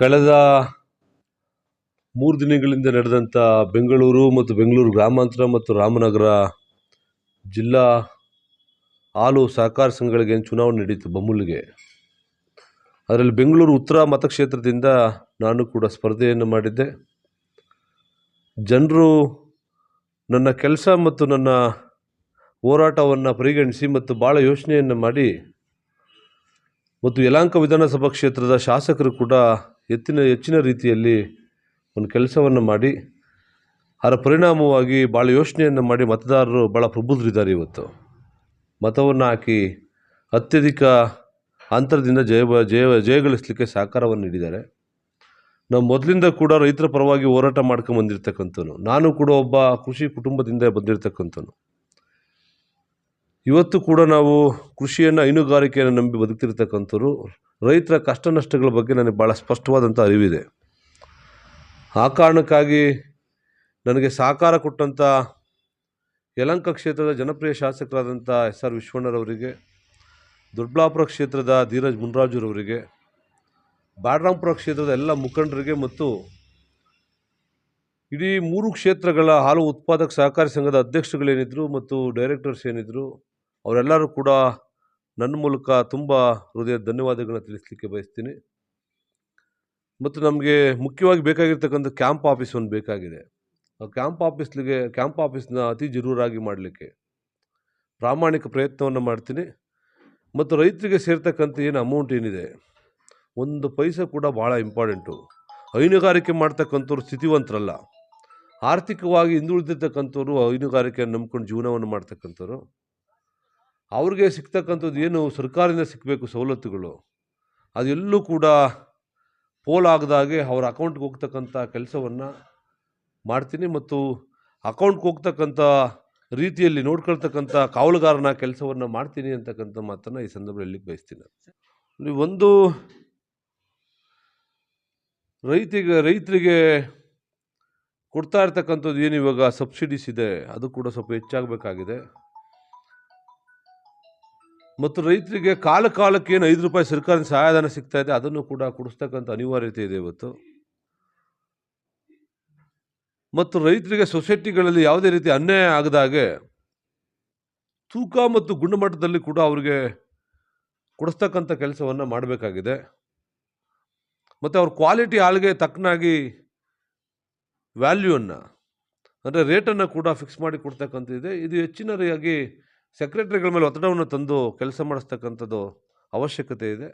ಕಳೆದ ಮೂರು ದಿನಗಳಿಂದ ನಡೆದಂಥ ಬೆಂಗಳೂರು ಮತ್ತು ಬೆಂಗಳೂರು ಗ್ರಾಮಾಂತರ ಮತ್ತು ರಾಮನಗರ ಜಿಲ್ಲಾ ಹಾಲು ಸಹಕಾರ ಸಂಘಗಳಿಗೆ ಚುನಾವಣೆ ನಡೆಯಿತು ಬಮ್ಮುಲ್ಗೆ ಅದರಲ್ಲಿ ಬೆಂಗಳೂರು ಉತ್ತರ ಮತಕ್ಷೇತ್ರದಿಂದ ನಾನು ಕೂಡ ಸ್ಪರ್ಧೆಯನ್ನು ಮಾಡಿದ್ದೆ. ಜನರು ನನ್ನ ಕೆಲಸ ಮತ್ತು ನನ್ನ ಹೋರಾಟವನ್ನು ಪರಿಗಣಿಸಿ ಮತ್ತು ಭಾಳ ಯೋಚನೆಯನ್ನು ಮಾಡಿ ಮತ್ತು ಯಲಾಂಕ ವಿಧಾನಸಭಾ ಕ್ಷೇತ್ರದ ಶಾಸಕರು ಕೂಡ ಎತ್ತಿನ ಹೆಚ್ಚಿನ ರೀತಿಯಲ್ಲಿ ಒಂದು ಕೆಲಸವನ್ನು ಮಾಡಿ, ಅದರ ಪರಿಣಾಮವಾಗಿ ಭಾಳ ಯೋಚನೆಯನ್ನು ಮಾಡಿ ಮತದಾರರು ಭಾಳ ಪ್ರಬುದ್ಧರಿದ್ದಾರೆ ಇವತ್ತು. ಮತವನ್ನು ಹಾಕಿ ಅತ್ಯಧಿಕ ಅಂತರದಿಂದ ಜಯ ಜಯ, ಜಯಗಳಿಸಲಿಕ್ಕೆ ಸಹಕಾರವನ್ನು ನೀಡಿದ್ದಾರೆ. ನಾವು ಮೊದಲಿಂದ ಕೂಡ ರೈತರ ಪರವಾಗಿ ಹೋರಾಟ ಮಾಡ್ಕೊಂಡು ಬಂದಿರತಕ್ಕಂಥವ್ನು ನಾನು ಕೂಡ ಒಬ್ಬ ಕೃಷಿ ಕುಟುಂಬದಿಂದ ಬಂದಿರತಕ್ಕಂಥವ್ನು. ಇವತ್ತು ಕೂಡ ನಾವು ಕೃಷಿಯನ್ನು ಹೈನುಗಾರಿಕೆಯನ್ನು ನಂಬಿ ಬದುಕ್ತಿರ್ತಕ್ಕಂಥವ್ರು, ರೈತರ ಕಷ್ಟ ನಷ್ಟಗಳ ಬಗ್ಗೆ ನನಗೆ ಭಾಳ ಸ್ಪಷ್ಟವಾದಂಥ ಅರಿವಿದೆ. ಆ ಕಾರಣಕ್ಕಾಗಿ ನನಗೆ ಸಹಕಾರ ಕೊಟ್ಟಂಥ ಯಲಂಕ ಕ್ಷೇತ್ರದ ಜನಪ್ರಿಯ ಶಾಸಕರಾದಂಥ ಎಸ್ ಆರ್ ವಿಶ್ವಣ್ಣರವರಿಗೆ, ದೊಡ್ಡಬಳ್ಳಾಪುರ ಕ್ಷೇತ್ರದ ಧೀರಜ್ ಮುನ್ರಾಜುರವರಿಗೆ ಬ್ಯಾಡ್ರಾಂಪುರ ಕ್ಷೇತ್ರದ ಎಲ್ಲ ಮುಖಂಡರಿಗೆ ಮತ್ತು ಇಡೀ ಮೂರು ಕ್ಷೇತ್ರಗಳ ಹಾಲು ಉತ್ಪಾದಕ ಸಹಕಾರಿ ಸಂಘದ ಅಧ್ಯಕ್ಷಗಳೇನಿದ್ರು ಮತ್ತು ಡೈರೆಕ್ಟರ್ಸ್ ಏನಿದ್ರು ಅವರೆಲ್ಲರೂ ಕೂಡ ನನ್ನ ಮೂಲಕ ತುಂಬ ಹೃದಯದ ಧನ್ಯವಾದಗಳನ್ನ ತಿಳಿಸ್ಲಿಕ್ಕೆ ಬಯಸ್ತೀನಿ. ಮತ್ತು ನಮಗೆ ಮುಖ್ಯವಾಗಿ ಬೇಕಾಗಿರ್ತಕ್ಕಂಥ ಕ್ಯಾಂಪ್ ಆಫೀಸ್ ಒಂದು ಬೇಕಾಗಿದೆ. ಆ ಕ್ಯಾಂಪ್ ಆಫೀಸ್ಲಿಗೆ, ಕ್ಯಾಂಪ್ ಆಫೀಸ್ನ ಅತಿ ಜರೂರಾಗಿ ಮಾಡಲಿಕ್ಕೆ ಪ್ರಾಮಾಣಿಕ ಪ್ರಯತ್ನವನ್ನು ಮಾಡ್ತೀನಿ. ಮತ್ತು ರೈತರಿಗೆ ಸೇರ್ತಕ್ಕಂಥ ಏನು ಅಮೌಂಟ್ ಏನಿದೆ, ಒಂದು ಪೈಸೆ ಕೂಡ ಭಾಳ ಇಂಪಾರ್ಟೆಂಟು ಹೈನುಗಾರಿಕೆ ಮಾಡ್ತಕ್ಕಂಥವ್ರು ಸ್ಥಿತಿವಂತರಲ್ಲ. ಆರ್ಥಿಕವಾಗಿ ಹಿಂದುಳಿದಿರ್ತಕ್ಕಂಥವ್ರು ಹೈನುಗಾರಿಕೆಯನ್ನು ನಂಬ್ಕೊಂಡು ಜೀವನವನ್ನು ಮಾಡ್ತಕ್ಕಂಥವ್ರು. ಅವ್ರಿಗೆ ಸಿಗ್ತಕ್ಕಂಥದ್ದು ಏನು ಸರ್ಕಾರದಿಂದ ಸಿಗಬೇಕು ಸವಲತ್ತುಗಳು? ಅದೆಲ್ಲೂ ಕೂಡ ಪೋಲಾಗದಾಗೆ ಅವ್ರ ಅಕೌಂಟ್ಗೆ ಹೋಗ್ತಕ್ಕಂಥ ಕೆಲಸವನ್ನು ಮಾಡ್ತೀನಿ ಮತ್ತು ಅಕೌಂಟ್ಗೆ ಹೋಗ್ತಕ್ಕಂಥ ರೀತಿಯಲ್ಲಿ ನೋಡ್ಕೊಳ್ತಕ್ಕಂಥ ಕಾವಲುಗಾರನ ಕೆಲಸವನ್ನು ಮಾಡ್ತೀನಿ ಅಂತಕ್ಕಂಥ ಮಾತನ್ನು ಈ ಸಂದರ್ಭದಲ್ಲಿ ಬಯಸ್ತೀನಿ ನೀವು ಒಂದು ರೈತಿಗೆ, ರೈತರಿಗೆ ಕೊಡ್ತಾ ಇರ್ತಕ್ಕಂಥದ್ದು ಏನು ಇವಾಗ ಸಬ್ಸಿಡೀಸ್ ಇದೆ, ಅದು ಕೂಡ ಸ್ವಲ್ಪ ಹೆಚ್ಚಾಗಬೇಕಾಗಿದೆ. ಮತ್ತು ರೈತರಿಗೆ ಕಾಲ ಕಾಲಕ್ಕೆ ಏನು ಐದು ರೂಪಾಯಿ ಸರ್ಕಾರದ ಸಹಾಯಧನ ಸಿಗ್ತಾ ಇದೆ, ಅದನ್ನು ಕೂಡ ಕೊಡಿಸ್ತಕ್ಕಂಥ ಅನಿವಾರ್ಯತೆ ಇದೆ ಇವತ್ತು. ಮತ್ತು ರೈತರಿಗೆ ಸೊಸೈಟಿಗಳಲ್ಲಿ ಯಾವುದೇ ರೀತಿ ಅನ್ಯಾಯ ಆಗದಾಗೆ ತೂಕ ಮತ್ತು ಗುಣಮಟ್ಟದಲ್ಲಿ ಕೂಡ ಅವರಿಗೆ ಕೊಡಿಸ್ತಕ್ಕಂಥ ಕೆಲಸವನ್ನು ಮಾಡಬೇಕಾಗಿದೆ. ಮತ್ತು ಅವ್ರ ಕ್ವಾಲಿಟಿ ಹಾಲಿಗೆ ತಕ್ಕನಾಗಿ ವ್ಯಾಲ್ಯೂವನ್ನು, ಅಂದರೆ ರೇಟನ್ನು ಕೂಡ ಫಿಕ್ಸ್ ಮಾಡಿ ಕೊಡ್ತಕ್ಕಂಥದ್ದಿದೆ ಇದು. ಹೆಚ್ಚಿನದಾಗಿ ಸೆಕ್ರೆಟರಿಗಳ ಮೇಲೆ ಒತ್ತಡವನ್ನು ತಂದು ಕೆಲಸ ಮಾಡಿಸ್ತಕ್ಕಂಥದ್ದು ಅವಶ್ಯಕತೆ ಇದೆ.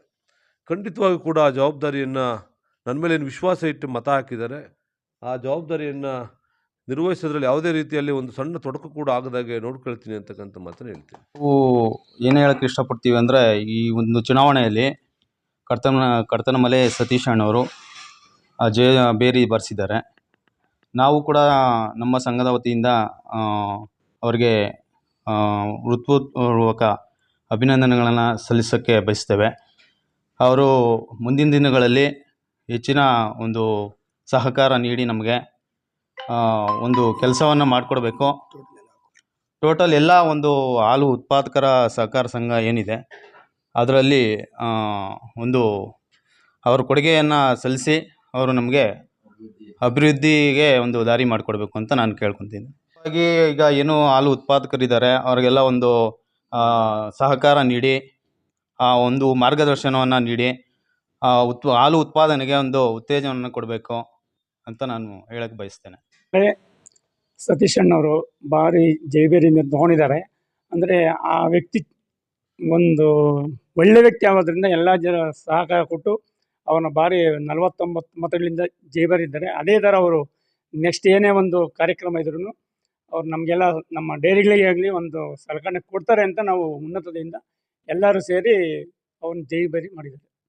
ಖಂಡಿತವಾಗಿ ಕೂಡ ಆ ಜವಾಬ್ದಾರಿಯನ್ನು ನನ್ನ ಮೇಲೆ ಏನು ವಿಶ್ವಾಸ ಇಟ್ಟು ಮತ ಹಾಕಿದ್ದಾರೆ. ಆ ಜವಾಬ್ದಾರಿಯನ್ನು ನಿರ್ವಹಿಸೋದ್ರಲ್ಲಿ ಯಾವುದೇ ರೀತಿಯಲ್ಲಿ ಒಂದು ಸಣ್ಣ ತೊಡಕು ಕೂಡ ಆಗದಾಗೆ ನೋಡ್ಕೊಳ್ತೀನಿ ಅಂತಕ್ಕಂಥ ಮಾತನ್ನು ಹೇಳ್ತೀನಿ. ನಾವು ಏನು ಹೇಳೋಕ್ಕೆ ಇಷ್ಟಪಡ್ತೀವಿ ಅಂದರೆ ಈ ಒಂದು ಚುನಾವಣೆಯಲ್ಲಿ ಕರ್ತನ ಕರ್ತನಮಲೆ ಸತೀಶ್ ಅಣ್ಣವರು ಜಯ ಬೇರಿ ಬರೆಸಿದ್ದಾರೆ. ನಾವು ಕೂಡ ನಮ್ಮ ಸಂಘದ ವತಿಯಿಂದ ಅವರಿಗೆ ಹೃತ್ಪೂರ್ವಕ ಅಭಿನಂದನೆಗಳನ್ನು ಸಲ್ಲಿಸೋಕ್ಕೆ ಬಯಸ್ತೇವೆ. ಅವರು ಮುಂದಿನ ದಿನಗಳಲ್ಲಿ ಹೆಚ್ಚಿನ ಒಂದು ಸಹಕಾರ ನೀಡಿ ನಮಗೆ ಒಂದು ಕೆಲಸವನ್ನು ಮಾಡಿಕೊಡ್ಬೇಕು. ಟೋಟಲ್ ಎಲ್ಲ ಒಂದು ಹಾಲು ಉತ್ಪಾದಕರ ಸಹಕಾರ ಸಂಘ ಏನಿದೆ, ಅದರಲ್ಲಿ ಒಂದು ಅವ್ರ ಕೊಡುಗೆಯನ್ನು ಸಲ್ಲಿಸಿ ಅವರು ನಮಗೆ ಅಭಿವೃದ್ಧಿಗೆ ಒಂದು ದಾರಿ ಮಾಡಿಕೊಡ್ಬೇಕು ಅಂತ ನಾನು ಕೇಳ್ಕೊತೀನಿ. ಹಾಗಾಗಿ ಈಗ ಏನು ಹಾಲು ಉತ್ಪಾದಕರಿದ್ದಾರೆ, ಅವ್ರಿಗೆಲ್ಲ ಒಂದು ಸಹಕಾರ ನೀಡಿ, ಆ, ಒಂದು ಮಾರ್ಗದರ್ಶನವನ್ನು ನೀಡಿ ಉತ್, ಹಾಲು ಉತ್ಪಾದನೆಗೆ ಒಂದು ಉತ್ತೇಜನವನ್ನು ಕೊಡಬೇಕು ಅಂತ ನಾನು ಹೇಳಕ್ಕೆ ಬಯಸ್ತೇನೆ. ಸತೀಶ್ ಅಣ್ಣವರು ಭಾರಿ ಜೈಬೇರಿಯಿಂದ ತಗೊಂಡಿದ್ದಾರೆ ಅಂದರೆ ಆ ವ್ಯಕ್ತಿ ಒಂದು ಒಳ್ಳೆ ವ್ಯಕ್ತಿ ಆಗೋದ್ರಿಂದ ಎಲ್ಲ ಜನ ಸಹಕಾರ ಕೊಟ್ಟು ಅವನ ಭಾರಿ ನಲವತ್ತೊಂಬತ್ತು ಮತಗಳಿಂದ ಜೈಬರಿದ್ದಾರೆ. ಅದೇ ಥರ ಅವರು ನೆಕ್ಸ್ಟ್ ಏನೇ ಒಂದು ಕಾರ್ಯಕ್ರಮ ಇದ್ರೂ ಅವ್ರು ನಮಗೆಲ್ಲ ನಮ್ಮ ಡೈರಿಗಳಿಗೆ ಆಗಲಿ ಒಂದು ಸಲಕರಣೆ ಕೊಡ್ತಾರೆ ಅಂತ ನಾವು ಉನ್ನತದಿಂದ ಎಲ್ಲರೂ ಸೇರಿ ಅವ್ರನ್ನ ಜೈಬರಿ ಮಾಡಿದ್ದಾರೆ.